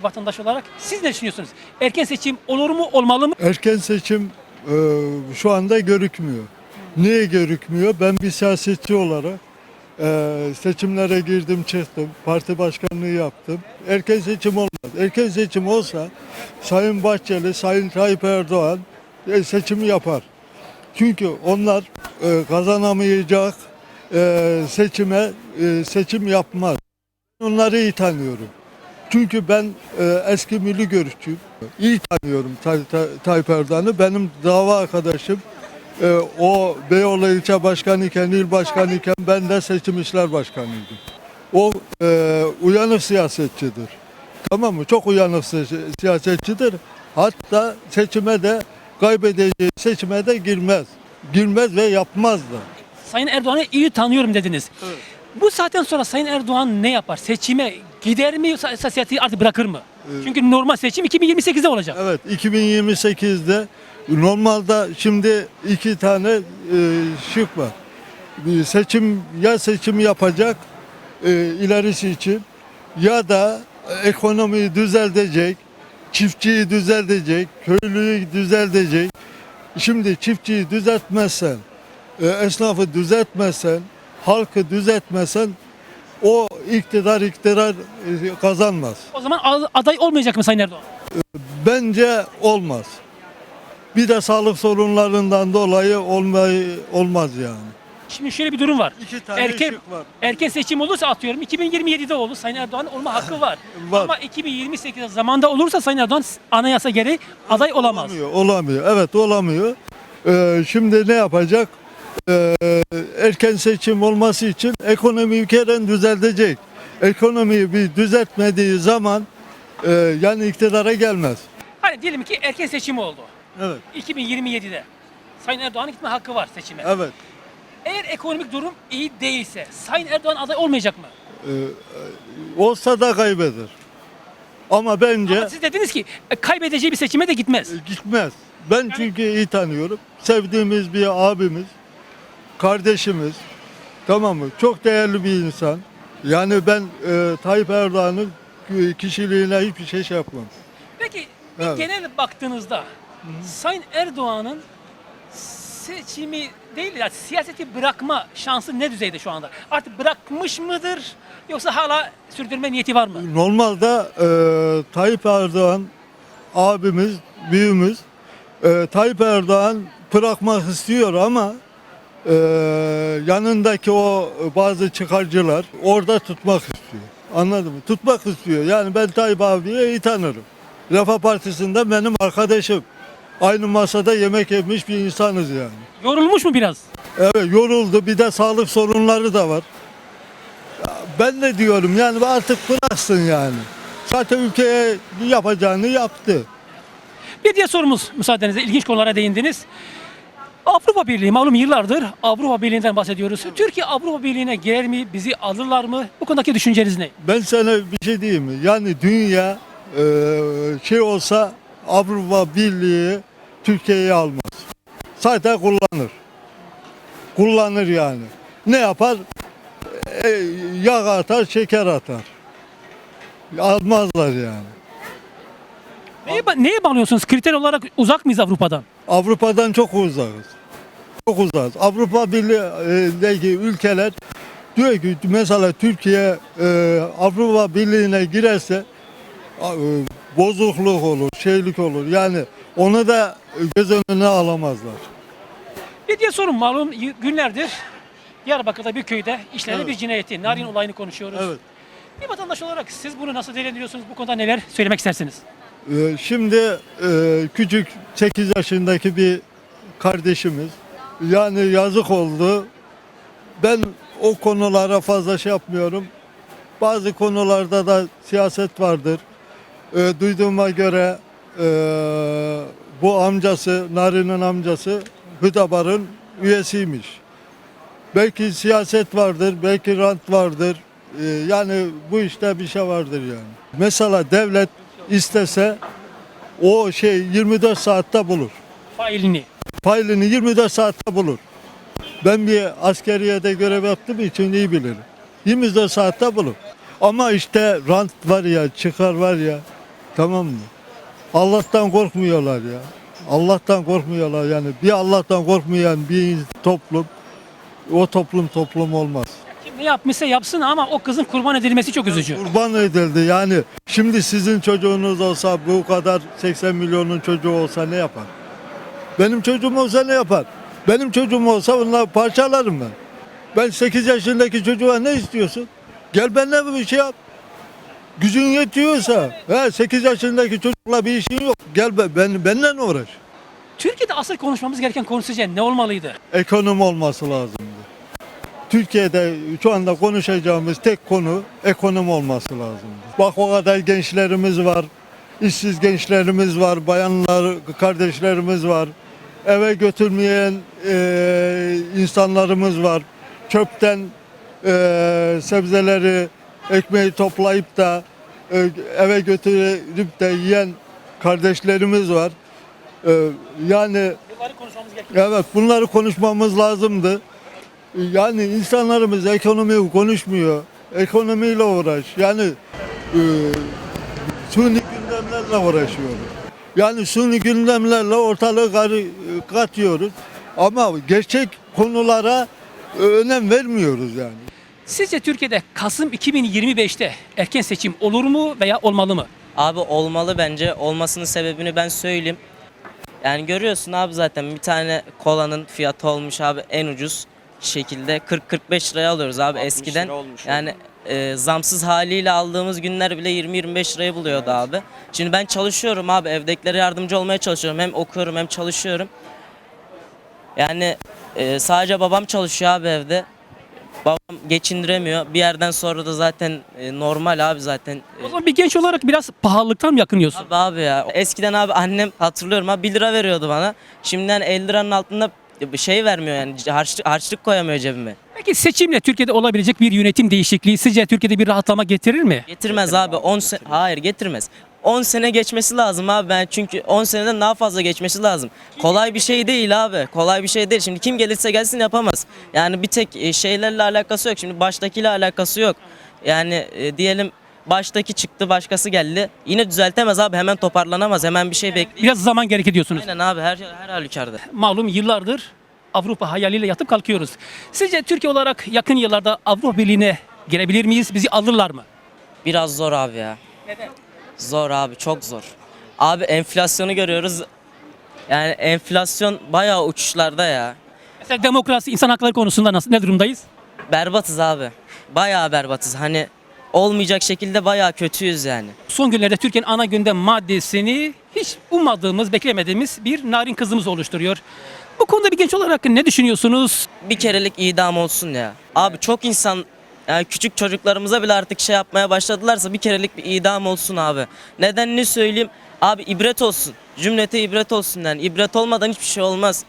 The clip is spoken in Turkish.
bir vatandaş olarak siz ne düşünüyorsunuz? Erken seçim olur mu olmalı mı? Erken seçim e, şu anda görükmüyor. Niye görükmüyor? Ben bir siyasetçi olarak e, seçimlere girdim çıktım. Parti başkanlığı yaptım. Erken seçim olmaz. Erken seçim olsa Sayın Bahçeli, Sayın Tayyip Erdoğan e, seçimi yapar. Çünkü onlar e, kazanamayacak e, seçime e, seçim yapmaz. Onları iyi tanıyorum. Çünkü ben e, eski milli görüşçüyüm. İyi tanıyorum Tay- Tay- Tayyip Erdoğan'ı. Benim dava arkadaşım e, o Beyoğlu ilçe başkanı iken, il başkanı iken ben de seçim işler başkanıydım. O e, uyanık siyasetçidir. Tamam mı? Çok uyanık si- siyasetçidir. Hatta seçime de kaybedeceği seçime de girmez. Girmez ve yapmaz da. Sayın Erdoğan'ı iyi tanıyorum dediniz. Bu saatten sonra Sayın Erdoğan ne yapar? Seçime gider mi yoksa siyaseti artık bırakır mı? Çünkü normal seçim 2028'de olacak. Evet 2028'de normalde şimdi iki tane e, şık var. Bir seçim ya seçim yapacak e, ilerisi için ya da ekonomiyi düzeltecek, çiftçiyi düzeltecek, köylüyü düzeltecek. Şimdi çiftçiyi düzeltmezsen, e, esnafı düzeltmezsen, halkı düzeltmezsen o iktidar iktidar e, kazanmaz. O zaman aday olmayacak mı Sayın Erdoğan? Bence olmaz. Bir de sağlık sorunlarından dolayı olmayı olmaz yani. Şimdi şöyle bir durum var. İki tane Erken, var. erken seçim olursa atıyorum 2027'de olur Sayın Erdoğan olma hakkı var. Var. Ama 2028'de zamanda olursa Sayın Erdoğan anayasa gereği aday olamaz. Olamıyor, olamıyor. Evet olamıyor. Ee, şimdi ne yapacak? Ee, erken seçim olması için ekonomi bir kere düzeltecek. Ekonomiyi bir düzeltmediği zaman e, yani iktidara gelmez. Hani diyelim ki erken seçim oldu. Evet, 2027'de. Sayın Erdoğan'ın gitme hakkı var seçime. evet. Eğer ekonomik durum iyi değilse Sayın Erdoğan aday olmayacak mı? Ee, olsa da kaybeder. Ama bence Ama siz dediniz ki e, kaybedeceği bir seçime de gitmez. Gitmez. Ben çünkü iyi tanıyorum. Sevdiğimiz bir abimiz, kardeşimiz. Tamam mı? Çok değerli bir insan. Yani ben e, Tayyip Erdoğan'ın kişiliğine hiçbir şey şey yapmam. Peki bir Evet. genel baktığınızda Sayın Erdoğan'ın seçimi değil ya siyaseti bırakma şansı ne düzeyde şu anda? Artık bırakmış mıdır yoksa hala sürdürme niyeti var mı? Normalde e, Tayyip Erdoğan abimiz, büyüğümüz e, Tayyip Erdoğan bırakmak istiyor ama e, yanındaki o bazı çıkarcılar orada tutmak istiyor. Anladın mı? Tutmak istiyor. Yani ben Tayyip abiyi iyi tanırım. Refah Partisi'nde benim arkadaşım. Aynı masada yemek yemiş bir insanız yani. Yorulmuş mu biraz? Evet yoruldu. Bir de sağlık sorunları da var. Ben de diyorum yani artık bıraksın yani. Zaten ülkeye yapacağını yaptı. Bir diğer sorumuz müsaadenizle ilginç konulara değindiniz. Avrupa Birliği malum yıllardır Avrupa Birliği'nden bahsediyoruz. Türkiye Avrupa Birliği'ne girer mi? Bizi alırlar mı? Bu konudaki düşünceniz ne? Ben sana bir şey diyeyim mi? Yani dünya e, şey olsa Avrupa Birliği Türkiye'yi almaz. Zaten kullanır. Kullanır yani. Ne yapar? E, yağ atar, şeker atar. Almazlar yani. Neye, neye bağlıyorsunuz? Kriter olarak uzak mıyız Avrupa'dan? Avrupa'dan çok uzakız. Çok uzakız. Avrupa Birliği'ndeki ülkeler diyor ki mesela Türkiye e, Avrupa Birliği'ne girerse e, bozukluk olur, şeylik olur. Yani onu da göz önüne alamazlar. Bir diğer sorun malum günlerdir Diyarbakır'da bir köyde işlenen Evet. bir cinayeti, narin olayını konuşuyoruz. Evet. Bir vatandaş olarak siz bunu nasıl değerlendiriyorsunuz? Bu konuda neler söylemek istersiniz? E, Şimdi e, küçük 8 yaşındaki bir kardeşimiz yani yazık oldu. Ben o konulara fazla şey yapmıyorum. Bazı konularda da siyaset vardır. E, duyduğuma göre e, bu amcası, Nari'nin amcası Hüdabar'ın üyesiymiş. Belki siyaset vardır, belki rant vardır. E, yani bu işte bir şey vardır yani. Mesela devlet istese o şey 24 saatte bulur. Failini. Failini 24 saatte bulur. Ben bir askeriyede görev yaptığım için iyi bilirim. 24 saatte bulur. Ama işte rant var ya, çıkar var ya, Tamam mı? Allah'tan korkmuyorlar ya. Allah'tan korkmuyorlar yani. Bir Allah'tan korkmayan bir toplum o toplum toplum olmaz. Ne yapmışsa yapsın ama o kızın kurban edilmesi çok üzücü. Kurban edildi yani. Şimdi sizin çocuğunuz olsa bu kadar 80 milyonun çocuğu olsa ne yapar? Benim çocuğum olsa ne yapar? Benim çocuğum olsa onları parçalarım ben. Ben 8 yaşındaki çocuğa ne istiyorsun? Gel benimle bir şey yap. Gücün yetiyorsa, he, 8 yaşındaki çocukla bir işin yok. Gel be, ben, benimle uğraş. Türkiye'de asıl konuşmamız gereken konu sizce ne olmalıydı? Ekonomi olması lazımdı. Türkiye'de şu anda konuşacağımız tek konu ekonomi olması lazımdı. Bak o kadar gençlerimiz var, işsiz gençlerimiz var, bayanlar, kardeşlerimiz var. Eve götürmeyen eee, insanlarımız var. Çöpten eee, sebzeleri, ekmeği toplayıp da eee, eve götürüp de yiyen kardeşlerimiz var. Eee, yani Bunları. Evet bunları konuşmamız lazımdı. Yani insanlarımız ekonomiyi konuşmuyor. Ekonomiyle uğraş. Yani e, suni gündemlerle uğraşıyoruz. Yani suni gündemlerle ortalığı karı- katıyoruz. Ama gerçek konulara e, önem vermiyoruz yani. Sizce Türkiye'de Kasım 2025'te erken seçim olur mu veya olmalı mı? Abi olmalı bence. Olmasının sebebini ben söyleyeyim. Yani görüyorsun abi zaten bir tane kolanın fiyatı olmuş abi en ucuz şekilde 40-45 liraya alıyoruz abi 60 eskiden. lira olmuş yani e, zamsız haliyle aldığımız günler bile 20-25 liraya buluyordu abi. Şimdi ben çalışıyorum abi evdekilere yardımcı olmaya çalışıyorum. Hem okuyorum hem çalışıyorum. Yani e, sadece babam çalışıyor abi evde. Babam geçindiremiyor. Bir yerden sonra da zaten e, normal abi zaten. e, O zaman bir genç olarak biraz pahalılıktan mı yakınıyorsun? Abi abi ya eskiden abi annem hatırlıyorum abi 1 lira veriyordu bana. Şimdiden 50 liranın altında şey vermiyor yani harçlık, harçlık koyamıyor cebime. Peki seçimle Türkiye'de olabilecek bir yönetim değişikliği sizce Türkiye'de bir rahatlama getirir mi? Getirmez abi 10 sene hayır getirmez. 10 sene geçmesi lazım abi ben çünkü 10 seneden daha fazla geçmesi lazım. Kolay bir şey değil abi. Kolay bir şey değil. Şimdi kim gelirse gelsin yapamaz. Yani bir tek e, şeylerle alakası yok. Şimdi baştakiyle alakası yok. Yani e, diyelim baştaki çıktı başkası geldi. Yine düzeltemez abi hemen toparlanamaz. Hemen bir şey bekliyor. Biraz zaman gerekir diyorsunuz. Aynen abi her her halükarda. Malum yıllardır Avrupa hayaliyle yatıp kalkıyoruz. Sizce Türkiye olarak yakın yıllarda Avrupa Birliği'ne girebilir miyiz? Bizi alırlar mı? Biraz zor abi ya. Zor abi çok zor. Abi enflasyonu görüyoruz. Yani enflasyon bayağı uçuşlarda ya. Mesela demokrasi, insan hakları konusunda nasıl, ne durumdayız? Berbatız abi. Bayağı berbatız. Hani olmayacak şekilde bayağı kötüyüz yani. Son günlerde Türkiye'nin ana gündem maddesini hiç ummadığımız, beklemediğimiz bir narin kızımız oluşturuyor. Bu konuda bir genç olarak ne düşünüyorsunuz? Bir kerelik idam olsun ya. Abi çok insan yani küçük çocuklarımıza bile artık şey yapmaya başladılarsa bir kerelik bir idam olsun abi. Nedenini söyleyeyim. Abi ibret olsun. Cümlete ibret olsun yani. İbret olmadan hiçbir şey olmaz.